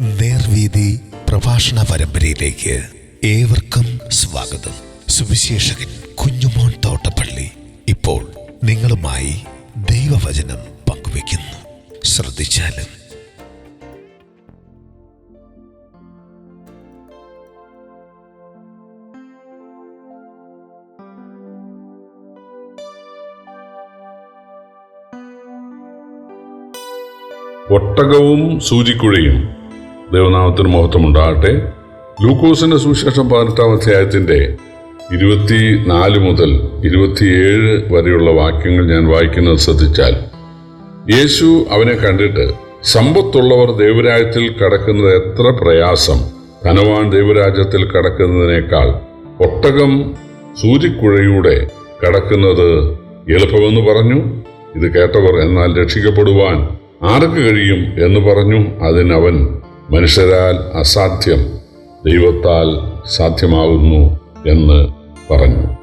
നേർവീതി പ്രഭാഷണ പരമ്പരയിലേക്ക് ഏവർക്കും സ്വാഗതം. സുവിശേഷകൻ കുഞ്ഞുമോൻ തോട്ടപ്പള്ളി ഇപ്പോൾ നിങ്ങളുമായി ദൈവവചനം പങ്കുവയ്ക്കുന്നു. ശ്രദ്ധിച്ചാലും. ഒട്ടകവും സൂചിക്കുഴയും. ദൈവനാമത്തിന് മഹത്വമുണ്ടാകട്ടെ. ലൂക്കോസിന്റെ സുവിശേഷം പതിനെട്ടാം അധ്യായത്തിന്റെ ഇരുപത്തി നാല് മുതൽ ഇരുപത്തിയേഴ് വരെയുള്ള വാക്യങ്ങൾ ഞാൻ വായിക്കുന്നത് ശ്രദ്ധിച്ചാൽ യേശു അവനെ കണ്ടിട്ട് സമ്പത്തുള്ളവർ ദൈവരാജ്യത്തിൽ കടക്കുന്നത് എത്ര പ്രയാസം. ധനവാൻ ദൈവരാജ്യത്തിൽ കടക്കുന്നതിനേക്കാൾ ഒട്ടകം സൂര്യക്കുഴയുടെ കടക്കുന്നത് എളുപ്പമെന്ന് പറഞ്ഞു. ഇത് കേട്ടവർ എന്നാൽ രക്ഷിക്കപ്പെടുവാൻ ആർക്ക് കഴിയും എന്ന് പറഞ്ഞു. അതിനവൻ മനുഷ്യരാൽ അസാധ്യം ദൈവത്താൽ സാധ്യമാകുന്നു എന്ന് പറഞ്ഞു.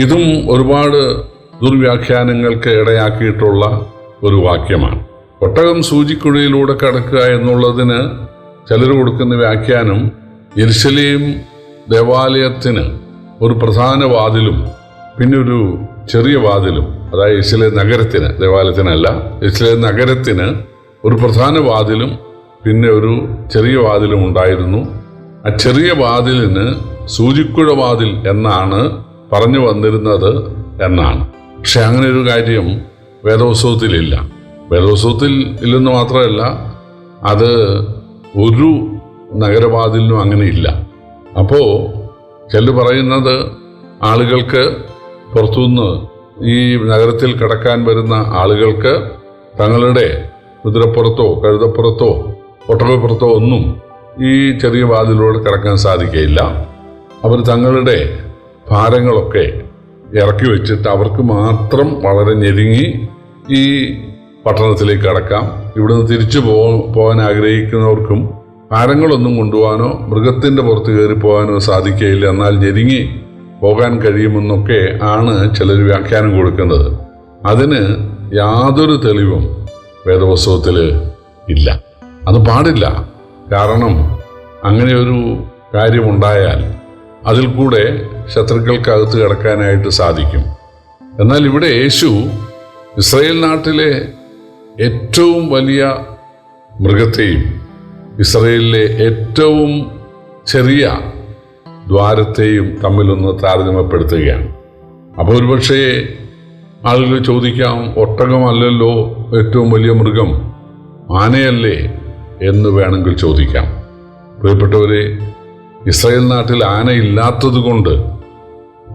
ഇതും ഒരുപാട് ദുർവ്യാഖ്യാനങ്ങൾക്ക് ഇടയാക്കിയിട്ടുള്ള ഒരു വാക്യമാണ്. ഒട്ടകം സൂചിക്കുഴയിലൂടെ കടക്കുക എന്നുള്ളതിന് ചിലർ കൊടുക്കുന്ന വ്യാഖ്യാനം യെരുശലേം ദേവാലയത്തിന് ഒരു പ്രധാന വാതിലും പിന്നെ ഒരു ചെറിയ വാതിലും അതായത് ഇസ്ലേ നഗരത്തിന് ദേവാലയത്തിനല്ല ഇസ്ലേ നഗരത്തിന് ഒരു പ്രധാന വാതിലും പിന്നെ ഒരു ചെറിയ വാതിലും ഉണ്ടായിരുന്നു. ആ ചെറിയ വാതിലിന് സൂചിക്കുഴ വാതിൽ എന്നാണ് പറഞ്ഞു വന്നിരുന്നത് എന്നാണ്. പക്ഷെ അങ്ങനെ ഒരു കാര്യം വേദോത്സവത്തിലില്ല. വേദോത്സവത്തിൽ ഇല്ലെന്ന് മാത്രമല്ല അത് ഒരു നഗരവാതിലിനും അങ്ങനെ ഇല്ല. അപ്പോൾ ചെല്ലു പറയുന്നത് ആളുകൾക്ക് പുറത്തുനിന്ന് ഈ നഗരത്തിൽ കടക്കാൻ വരുന്ന ആളുകൾക്ക് തങ്ങളുടെ കുതിരപ്പുറത്തോ കഴുതപ്പുറത്തോ ഒട്ടകപ്പുറത്തോ ഒന്നും ഈ ചെറിയ വാതിലൂടെ കടക്കാൻ സാധിക്കുകയില്ല അവർ തങ്ങളുടെ ഭാരങ്ങളൊക്കെ ഇറക്കി വെച്ചിട്ട് അവർക്ക് മാത്രം വളരെ ഞെരുങ്ങി ഈ പട്ടണത്തിലേക്ക് കടക്കാം. ഇവിടുന്ന് തിരിച്ചു പോകാൻ ആഗ്രഹിക്കുന്നവർക്കും ഭാരങ്ങളൊന്നും കൊണ്ടുപോകാനോ മൃഗത്തിന്റെ പുറത്ത് കയറി പോകാനോ സാധിക്കുകയില്ല എന്നാൽ ഞെരുങ്ങി പോകാൻ കഴിയുമെന്നൊക്കെ ആണ് ചിലർ വ്യാഖ്യാനം കൊടുക്കുന്നത്. അതിന് യാതൊരു തെളിവും വേദപുസ്തകത്തിൽ ഇല്ല. അത് പാടില്ല. കാരണം അങ്ങനെ ഒരു കാര്യമുണ്ടായാൽ അതിൽ കൂടെ ശത്രുക്കൾക്കകത്ത് കിടക്കാനായിട്ട് സാധിക്കും. എന്നാൽ ഇവിടെ യേശു ഇസ്രയേൽ നാട്ടിലെ ഏറ്റവും വലിയ മൃഗത്തെയും ഇസ്രയേലിലെ ഏറ്റവും ചെറിയ ദ്വാരത്തെയും തമ്മിലൊന്ന് താരതമ്യപ്പെടുത്തുകയാണ്. അപ്പോൾ ഒരുപക്ഷേ ആളുകൾ ചോദിക്കാം ഒട്ടകമല്ലല്ലോ ഏറ്റവും വലിയ മൃഗം? ആനയല്ലേ എന്ന് വേണമെങ്കിൽ ചോദിക്കാം. പ്രിയപ്പെട്ടവരെ ഇസ്രായേൽ നാട്ടിൽ ആന ഇല്ലാത്തതുകൊണ്ട്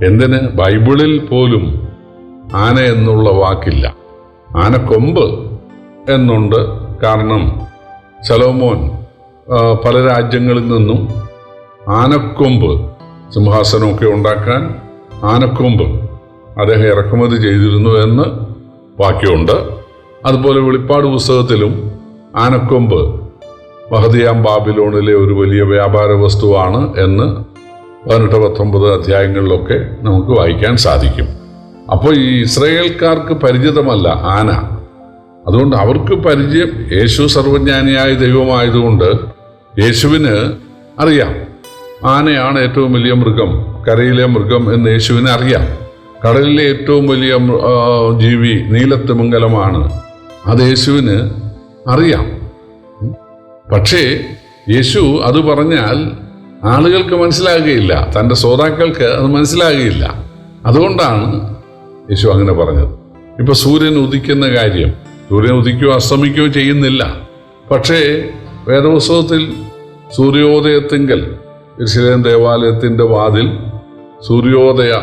എന്തിന് ബൈബിളിൽ പോലും ആന എന്നുള്ള വാക്കില്ല? ആനക്കൊമ്പ് എന്നുണ്ട് കാരണം ശലോമോൻ പല രാജ്യങ്ങളിൽ നിന്നും ആനക്കൊമ്പ് സിംഹാസനമൊക്കെ ഉണ്ടാക്കാൻ ആനക്കൊമ്പ് അദ്ദേഹം ഇറക്കുമതി ചെയ്തിരുന്നു എന്ന് വാക്യമുണ്ട്. അതുപോലെ വെളിപ്പാട് പുസ്തകത്തിലും ആനക്കൊമ്പ് മഹദിയാം ബാബിലോണിലെ ഒരു വലിയ വ്യാപാര വസ്തുവാണ് എന്ന് പതിനെട്ട് പത്തൊമ്പത് അധ്യായങ്ങളിലൊക്കെ നമുക്ക് വായിക്കാൻ സാധിക്കും. അപ്പോൾ ഈ ഇസ്രയേൽക്കാർക്ക് പരിചിതമല്ല ആന. അതുകൊണ്ട് അവർക്ക് പരിചയം യേശു സർവജ്ഞാനിയായ ദൈവമായതുകൊണ്ട് യേശുവിന് അറിയാം. ആനയാണ് ഏറ്റവും വലിയ മൃഗം കരയിലെ മൃഗം എന്ന് യേശുവിനെ അറിയാം. കടലിലെ ഏറ്റവും വലിയ ജീവി നീലത്തിമംഗലമാണ് അത് യേശുവിന് അറിയാം. പക്ഷേ യേശു അത് പറഞ്ഞാൽ ആളുകൾക്ക് മനസ്സിലാകുകയില്ല. തന്റെ ശ്രോതാക്കൾക്ക് അത് മനസ്സിലാകുകയില്ല. അതുകൊണ്ടാണ് യേശു അങ്ങനെ പറഞ്ഞത്. ഇപ്പൊ സൂര്യൻ ഉദിക്കുന്ന കാര്യം. സൂര്യൻ ഉദിക്കുകയോ അസ്തമിക്കുകയോ ചെയ്യുന്നില്ല. പക്ഷേ വേദപുസ്തകത്തിൽ സൂര്യോദയത്തിങ്കൽ യെരുശലേം ദേവാലയത്തിന്റെ വാതിൽ സൂര്യോദയ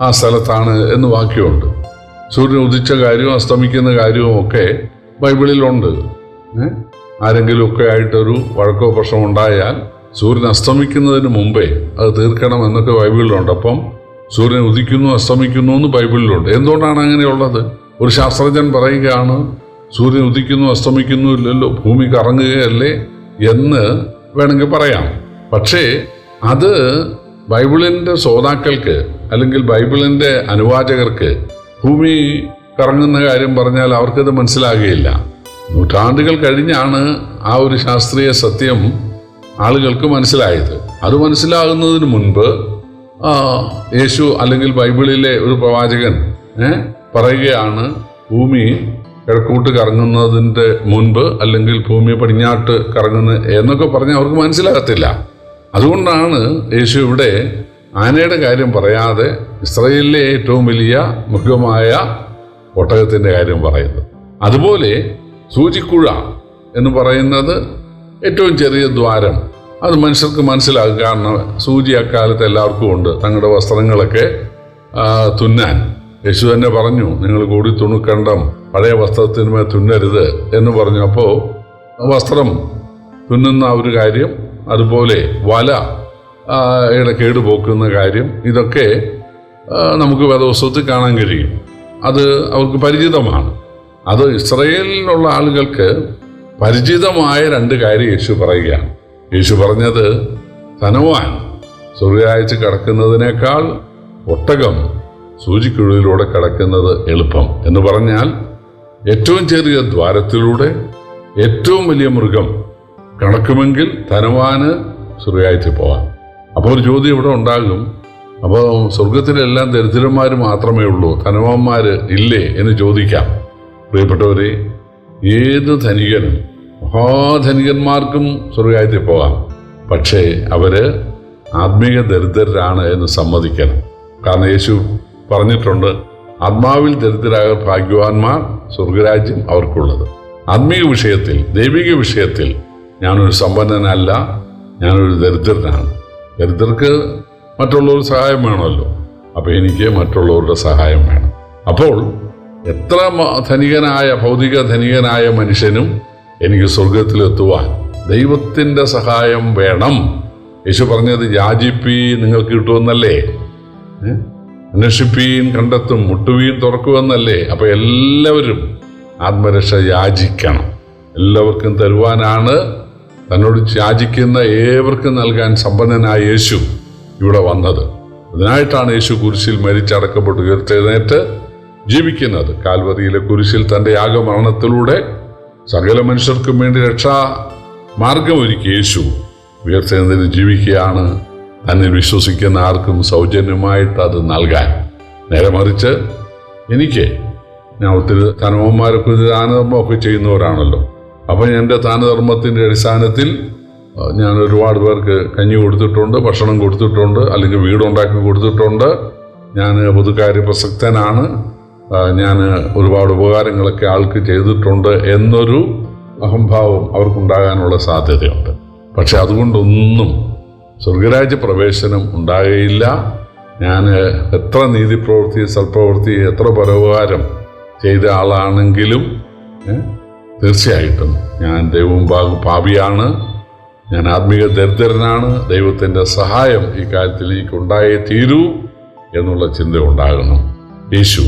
ആ സ്ഥലത്താണ് എന്ന് വാക്യമുണ്ട്. സൂര്യൻ ഉദിച്ച കാര്യവും അസ്തമിക്കുന്ന കാര്യവും ഒക്കെ ബൈബിളിലുണ്ട്? ആരെങ്കിലുമൊക്കെ ആയിട്ടൊരു വഴക്കോ പ്രശ്നം ഉണ്ടായാൽ സൂര്യൻ അസ്തമിക്കുന്നതിന് മുമ്പേ അത് തീർക്കണം എന്നൊക്കെ ബൈബിളിലുണ്ട്. അപ്പം സൂര്യൻ ഉദിക്കുന്നു അസ്തമിക്കുന്നു എന്ന് ബൈബിളിലുണ്ട്. എന്തുകൊണ്ടാണ് അങ്ങനെയുള്ളത്? ഒരു ശാസ്ത്രജ്ഞൻ പറയുകയാണ് സൂര്യൻ ഉദിക്കുന്നു അസ്തമിക്കുന്നു ഇല്ലല്ലോ ഭൂമി കറങ്ങുകയല്ലേ എന്ന് വേണമെങ്കിൽ പറയാം. പക്ഷേ അത് ബൈബിളിന്റെ ശ്രോതാക്കൾക്ക് അല്ലെങ്കിൽ ബൈബിളിന്റെ അനുവാചകർക്ക് ഭൂമി കറങ്ങുന്ന കാര്യം പറഞ്ഞാൽ അവർക്കത് മനസ്സിലാകുകയില്ല. നൂറ്റാണ്ടുകൾ കഴിഞ്ഞാണ് ആ ഒരു ശാസ്ത്രീയ സത്യം ആളുകൾക്ക് മനസ്സിലായത്. അത് മനസ്സിലാകുന്നതിന് മുൻപ് യേശു അല്ലെങ്കിൽ ബൈബിളിലെ ഒരു പ്രവാചകൻ പറയുകയാണ് ഭൂമി കിഴക്കോട്ട് കറങ്ങുന്നതിന്റെ മുൻപ് അല്ലെങ്കിൽ ഭൂമി പടിഞ്ഞാട്ട് കറങ്ങുന്ന എന്നൊക്കെ പറഞ്ഞാൽ അവർക്ക് മനസ്സിലാകത്തില്ല. അതുകൊണ്ടാണ് യേശു ഇവിടെ ആനയുടെ കാര്യം പറയാതെ ഇസ്രയേലിലെ ഏറ്റവും വലിയ മൃഗമായ ഒട്ടകത്തിന്റെ കാര്യം പറയുന്നത്. അതുപോലെ സൂചിക്കുഴ എന്ന് പറയുന്നത് ഏറ്റവും ചെറിയ ദ്വാരം. അത് മനുഷ്യർക്ക് മനസ്സിലാകും. കാരണം സൂചി അക്കാലത്ത് എല്ലാവർക്കും ഉണ്ട്. തങ്ങളുടെ വസ്ത്രങ്ങളൊക്കെ തുന്നാൻ. യേശു തന്നെ പറഞ്ഞു നിങ്ങൾ കൂടി തുണുക്കണ്ടം. പഴയ വസ്ത്രത്തിന്മേൽ തുന്നരുത് എന്ന് പറഞ്ഞു. അപ്പോൾ വസ്ത്രം തുന്നുന്ന ഒരു കാര്യം അതുപോലെ വല യുടെ കേടുപോക്കുന്ന കാര്യം ഇതൊക്കെ നമുക്ക് വേദവസ്തവത്തിൽ കാണാൻ കഴിയും. അത് അവർക്ക് പരിചിതമാണ്. അത് ഇസ്രയേലിലുള്ള ആളുകൾക്ക് പരിചിതമായ രണ്ട് കാര്യം യേശു പറയുകയാണ്. യേശു പറഞ്ഞത് ധനവാൻ സൂര്യാഴ്ച കടക്കുന്നതിനേക്കാൾ ഒട്ടകം സൂചിക്കുഴലിലൂടെ കടക്കുന്നത് എളുപ്പം. എന്ന് പറഞ്ഞാൽ ഏറ്റവും ചെറിയ ദ്വാരത്തിലൂടെ ഏറ്റവും വലിയ മൃഗം കടക്കുമെങ്കിൽ ധനവാന് സ്വർഗായത്തിൽ പോവാം. അപ്പോൾ ഒരു ചോദ്യം ഇവിടെ ഉണ്ടാകും. അപ്പോൾ സ്വർഗത്തിലെല്ലാം ദരിദ്രന്മാർ മാത്രമേ ഉള്ളൂ. ധനവാന്മാർ ഇല്ലേ എന്ന് ചോദിക്കാം. പ്രിയപ്പെട്ടവരെ ഏത് ധനികനും മഹാധനികന്മാർക്കും സ്വർഗായത്തിൽ പോകാം പക്ഷേ അവർ ആത്മീയ ദരിദ്രരാണ് എന്ന് സമ്മതിക്കണം. കാരണം യേശു പറഞ്ഞിട്ടുണ്ട് ആത്മാവിൽ ദരിദ്രരായ ഭാഗ്യവാന്മാർ സ്വർഗരാജ്യം അവർക്കുള്ളത്. ആത്മീയ വിഷയത്തിൽ ദൈവിക വിഷയത്തിൽ ഞാനൊരു സമ്പന്നനല്ല ഞാനൊരു ദരിദ്രനാണ്. ദരിദ്രർക്ക് മറ്റുള്ളവർ സഹായം വേണമല്ലോ. അപ്പോൾ എനിക്ക് മറ്റുള്ളവരുടെ സഹായം വേണം. അപ്പോൾ എത്ര ധനികനായ ഭൗതിക ധനികനായ മനുഷ്യനും എനിക്ക് സ്വർഗത്തിലെത്തുവാൻ ദൈവത്തിന്റെ സഹായം വേണം. യേശു പറഞ്ഞത് യാചിപ്പീൻ നിങ്ങൾക്ക് കിട്ടുമെന്നല്ലേ? അന്വേഷിപ്പീൻ കണ്ടെത്തും മുട്ടുവീൻ തുറക്കുമെന്നല്ലേ? അപ്പോൾ എല്ലാവരും ആത്മരക്ഷ യാചിക്കണം. എല്ലാവർക്കും തരുവാനാണ് തന്നോട് യാചിക്കുന്ന ഏവർക്കും നൽകാൻ സമ്പന്നനായ യേശു ഇവിടെ വന്നത്. അതിനായിട്ടാണ് യേശു കുരിശിൽ മരിച്ചടക്കപ്പെട്ട് ഉയർത്തെഴുന്നേറ്റ് ജീവിക്കുന്നത്. കാൽവറിയിലെ കുരിശിൽ തന്റെ യാഗമരണത്തിലൂടെ സകല മനുഷ്യർക്കും വേണ്ടി രക്ഷാ മാർഗമൊരുക്കി യേശു ഉയർത്തെഴുന്നേറ്റ് ജീവിക്കുകയാണ്. തന്നിൽ വിശ്വസിക്കുന്ന ആർക്കും സൗജന്യമായിട്ട് അത് നൽകാൻ. നേരെ മറിച്ച് എനിക്ക് ഞാൻ ഒത്തിരി ധനവന്മാരൊക്കെ ദാനധർമ്മമൊക്കെ ചെയ്യുന്നവരാണല്ലോ. അപ്പം എന്റെ ദാനധർമ്മത്തിന്റെ അടിസ്ഥാനത്തിൽ ഞാൻ ഒരുപാട് പേർക്ക് കഞ്ഞി കൊടുത്തിട്ടുണ്ട് ഭക്ഷണം കൊടുത്തിട്ടുണ്ട് അല്ലെങ്കിൽ വീടുണ്ടാക്കി കൊടുത്തിട്ടുണ്ട്. ഞാൻ പൊതുകാര്യ പ്രസക്തനാണ് ഞാൻ ഒരുപാട് ഉപകാരങ്ങളൊക്കെ ആൾക്ക് ചെയ്തിട്ടുണ്ട് എന്നൊരു അഹംഭാവം അവർക്കുണ്ടാകാനുള്ള സാധ്യതയുണ്ട്. പക്ഷെ അതുകൊണ്ടൊന്നും സ്വർഗരാജ്യ പ്രവേശനം ഉണ്ടാകുകയില്ല ഞാൻ എത്ര നീതിപ്രവൃത്തി സൽപ്രവൃത്തി എത്ര പരോപകാരം ചെയ്ത ആളാണെങ്കിലും തീർച്ചയായിട്ടും. ഞാൻ ദൈവം പാ- പാപിയാണ്. ഞാൻ ആത്മീക ദരിദ്രനാണ്. ദൈവത്തിന്റെ സഹായം ഈ കാര്യത്തിൽ എനിക്കുണ്ടായേ തീരൂ എന്നുള്ള ചിന്ത ഉണ്ടാകണം യേശു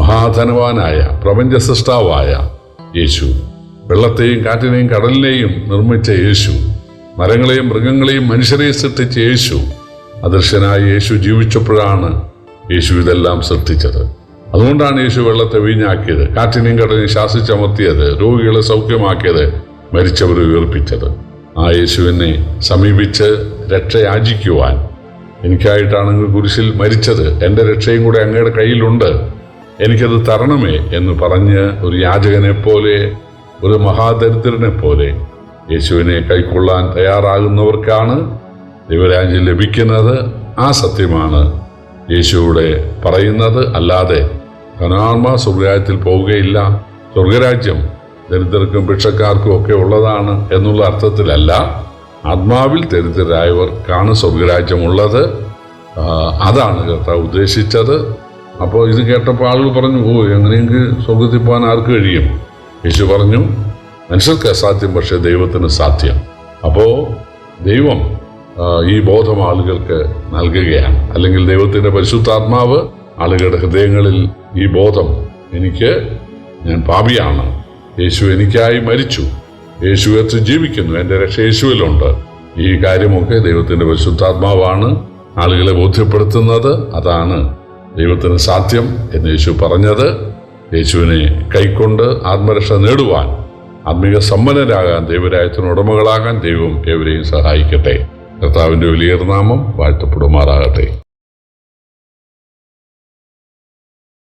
മഹാധനവാനായ പ്രപഞ്ച സൃഷ്ടാവായ യേശു വെള്ളത്തെയും കാറ്റിനെയും കടലിനെയും നിർമ്മിച്ച യേശു മരങ്ങളെയും മൃഗങ്ങളെയും മനുഷ്യരെയും സൃഷ്ടിച്ച യേശു അദൃശ്യനായ യേശു ജീവിച്ചപ്പോഴാണ് യേശു ഇതെല്ലാം സൃഷ്ടിച്ചത്. അതുകൊണ്ടാണ് യേശു വെള്ളത്തെ വീഞ്ഞാക്കിയത്. കാറ്റിനെയും കടലിനെയും ശാസിച്ചമർത്തിയത്. രോഗികളെ സൗഖ്യമാക്കിയത്. മരിച്ചവരെ ഉയർപ്പിച്ചത്. ആ യേശുവിനെ സമീപിച്ച് രക്ഷയാചിക്കുവാൻ എനിക്കായിട്ടാണെങ്കിൽ കുരിശിൽ മരിച്ചത് എന്റെ രക്ഷയും കൂടെ അങ്ങയുടെ കയ്യിലുണ്ട്. എനിക്കത് തരണമേ എന്ന് പറഞ്ഞ് ഒരു യാചകനെ പോലെ ഒരു മഹാദരിദ്രനെ പോലെ യേശുവിനെ കൈക്കൊള്ളാൻ തയ്യാറാകുന്നവർക്കാണ് ദൈവരാജ്യം ലഭിക്കുന്നത്. ആ സത്യമാണ് യേശുവിടെ പറയുന്നത്. അല്ലാതെ ധനാത്മ സ്വർഗരാജ്യത്തിൽ പോവുകയില്ല. സ്വർഗരാജ്യം ദരിദ്രർക്കും ഭിക്ഷക്കാർക്കും ഒക്കെ ഉള്ളതാണ് എന്നുള്ള അർത്ഥത്തിലല്ല. ആത്മാവിൽ ദരിദ്രരായവർക്കാണ് സ്വർഗരാജ്യമുള്ളത്. അതാണ് കർത്താവ് ഉദ്ദേശിച്ചത്. അപ്പോൾ ഇത് കേട്ടപ്പോൾ ആളുകൾ പറഞ്ഞു ഓ എങ്ങനെയെങ്കിൽ സ്വർഗത്തിൽ പോകാൻ ആർക്ക് കഴിയും? യേശു പറഞ്ഞു മനുഷ്യർക്ക് അസാധ്യം പക്ഷേ ദൈവത്തിന് സാധ്യം. അപ്പോൾ ദൈവം ഈ ബോധം ആളുകൾക്ക് നൽകുകയാണ്. അല്ലെങ്കിൽ ദൈവത്തിന്റെ പരിശുദ്ധാത്മാവ് ആളുകളുടെ ഹൃദയങ്ങളിൽ ഈ ബോധം എനിക്ക് ഞാൻ പാപിയാണ്. യേശു എനിക്കായി മരിച്ചു. യേശു എത്തി ജീവിക്കുന്നു. എന്റെ രക്ഷ യേശുവിലുണ്ട്. ഈ കാര്യമൊക്കെ ദൈവത്തിന്റെ പരിശുദ്ധാത്മാവാണ് ആളുകളെ ബോധ്യപ്പെടുത്തുന്നത്. അതാണ് ദൈവത്തിന് സാധ്യം എന്ന് യേശു പറഞ്ഞത്. യേശുവിനെ കൈക്കൊണ്ട് ആത്മരക്ഷ നേടുവാൻ ആത്മീക സമ്പന്നരാകാൻ ദൈവരായത്തിന് ഉടമകളാകാൻ ദൈവം ഏവരെയും സഹായിക്കട്ടെ. കർത്താവിന്റെ വലിയ നാമം വാഴ്ത്തപ്പെടുമാറാകട്ടെ.